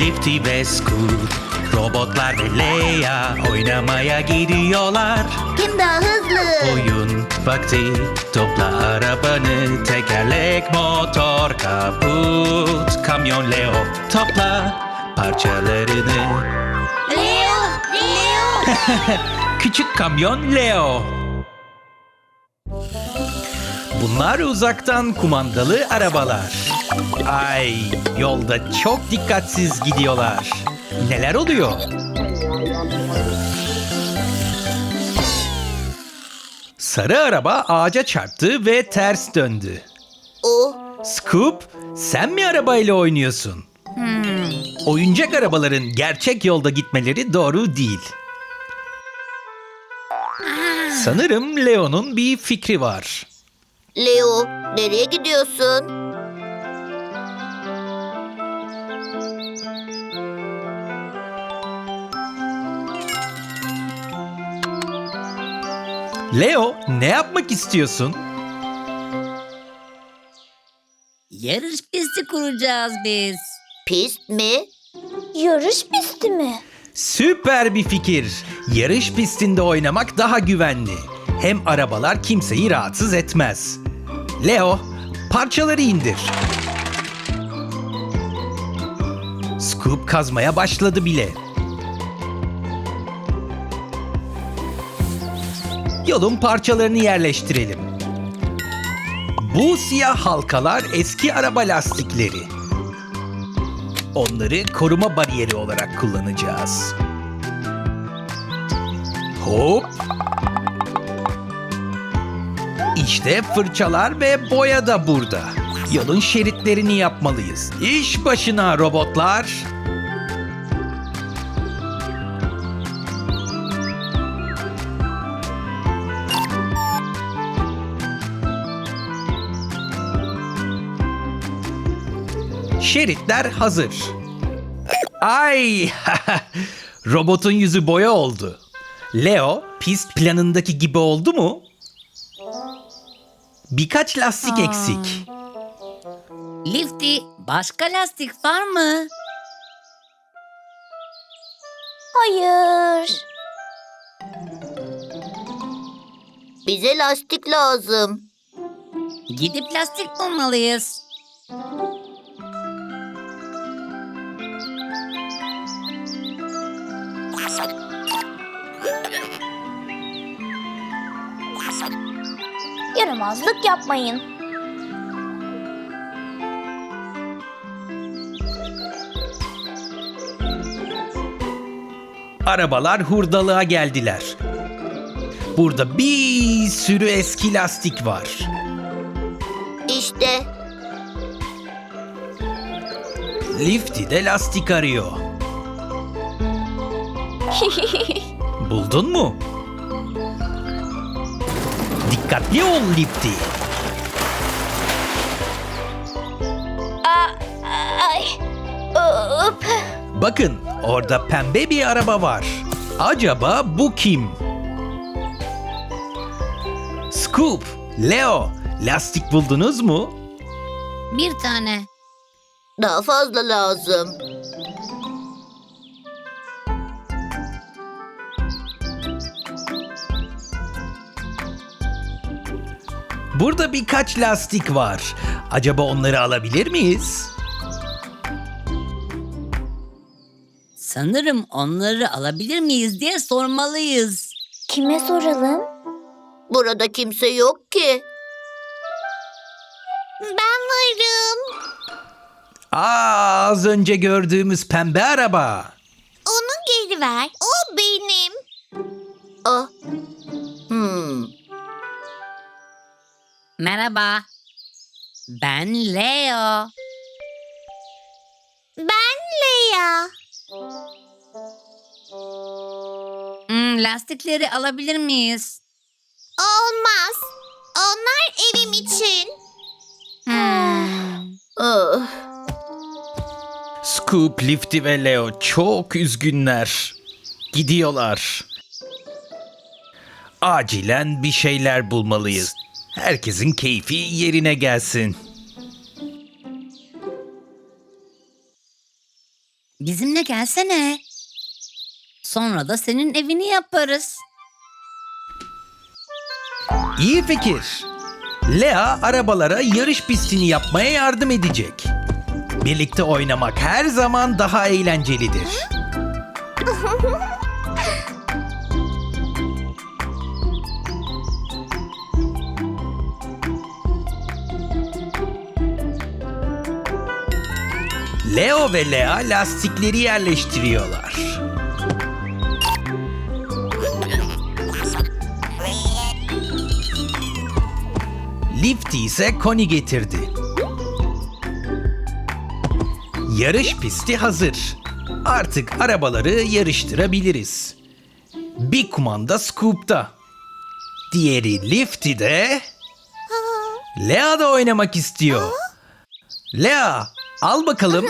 Lifty ve Scoot Robotlar ve Leia oynamaya gidiyorlar Kim daha hızlı? Oyun vakti Topla arabanı Tekerlek, motor, kaput Kamyon Leo Topla parçalarını Leo! Leo! Küçük kamyon Leo. Bunlar uzaktan kumandalı arabalar. Ay, yolda çok dikkatsiz gidiyorlar. Neler oluyor? Sarı araba ağaca çarptı ve ters döndü. o. Scoop, sen mi arabayla oynuyorsun? Oyuncak arabaların gerçek yolda gitmeleri doğru değil. Sanırım Leo'nun bir fikri var. Leo, nereye gidiyorsun? Leo, ne yapmak istiyorsun? Yarış pisti kuracağız biz. Pist mi? Yarış pisti mi? Süper bir fikir. Yarış pistinde oynamak daha güvenli. Hem arabalar kimseyi rahatsız etmez. Leo, parçaları indir. Scoop kazmaya başladı bile. Yolun parçalarını yerleştirelim. Bu siyah halkalar eski araba lastikleri. Onları koruma bariyeri olarak kullanacağız. Hop. İşte fırçalar ve boya da burada. Yolun şeritlerini yapmalıyız. İş başına robotlar. Şeritler hazır. Ay! Robotun yüzü boya oldu. Leo, pist planındaki gibi oldu mu? Birkaç lastik eksik. Lifty, başka lastik var mı? Hayır. Bize lastik lazım. Gidip lastik bulmalıyız. Yaramazlık yapmayın. Arabalar hurdalığa geldiler. Burada bir sürü eski lastik var. İşte Lifty de lastik arıyor. Buldun mu? Dikkatli ol. Ay. Hop. Bakın orada pembe bir araba var. Acaba bu kim? Scoop, Leo, lastik buldunuz mu? Bir tane. daha fazla lazım. Burada birkaç lastik var. Acaba onları alabilir miyiz? Sanırım onları alabilir miyiz diye sormalıyız. Kime soralım? Burada kimse yok ki. Ben varım. Aa, az önce gördüğümüz pembe araba. Onu geri ver. Merhaba. Ben Leo. Ben Leia. Hmm, lastikleri alabilir miyiz? Olmaz. Onlar evim için. Hmm. Ah. Scoop, Lifty ve Leo çok üzgünler. Gidiyorlar. Acilen bir şeyler bulmalıyız. Herkesin keyfi yerine gelsin. Bizimle gelsene. Sonra da senin evini yaparız. İyi fikir. Lea arabalara yarış pistini yapmaya yardım edecek. Birlikte oynamak her zaman daha eğlencelidir. Leo ve Lea lastikleri yerleştiriyorlar. Lifty ise Connie getirdi. Yarış pisti hazır. Artık arabaları yarıştırabiliriz. Bir kumanda Scoop'ta. Diğeri Lifty'de. Lea da oynamak istiyor. Lea, al bakalım.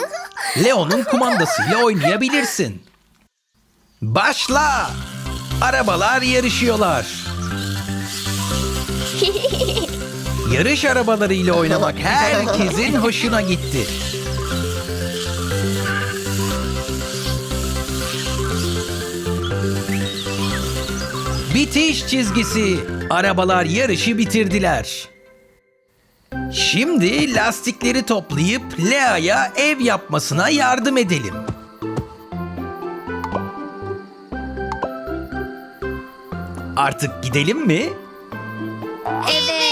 Leo'nun kumandasıyla oynayabilirsin. Başla. Arabalar yarışıyorlar. Yarış arabalarıyla oynamak herkesin hoşuna gitti. Bitiş çizgisi. Arabalar yarışı bitirdiler. Şimdi lastikleri toplayıp Lea'ya ev yapmasına yardım edelim. Artık gidelim mi? Evet.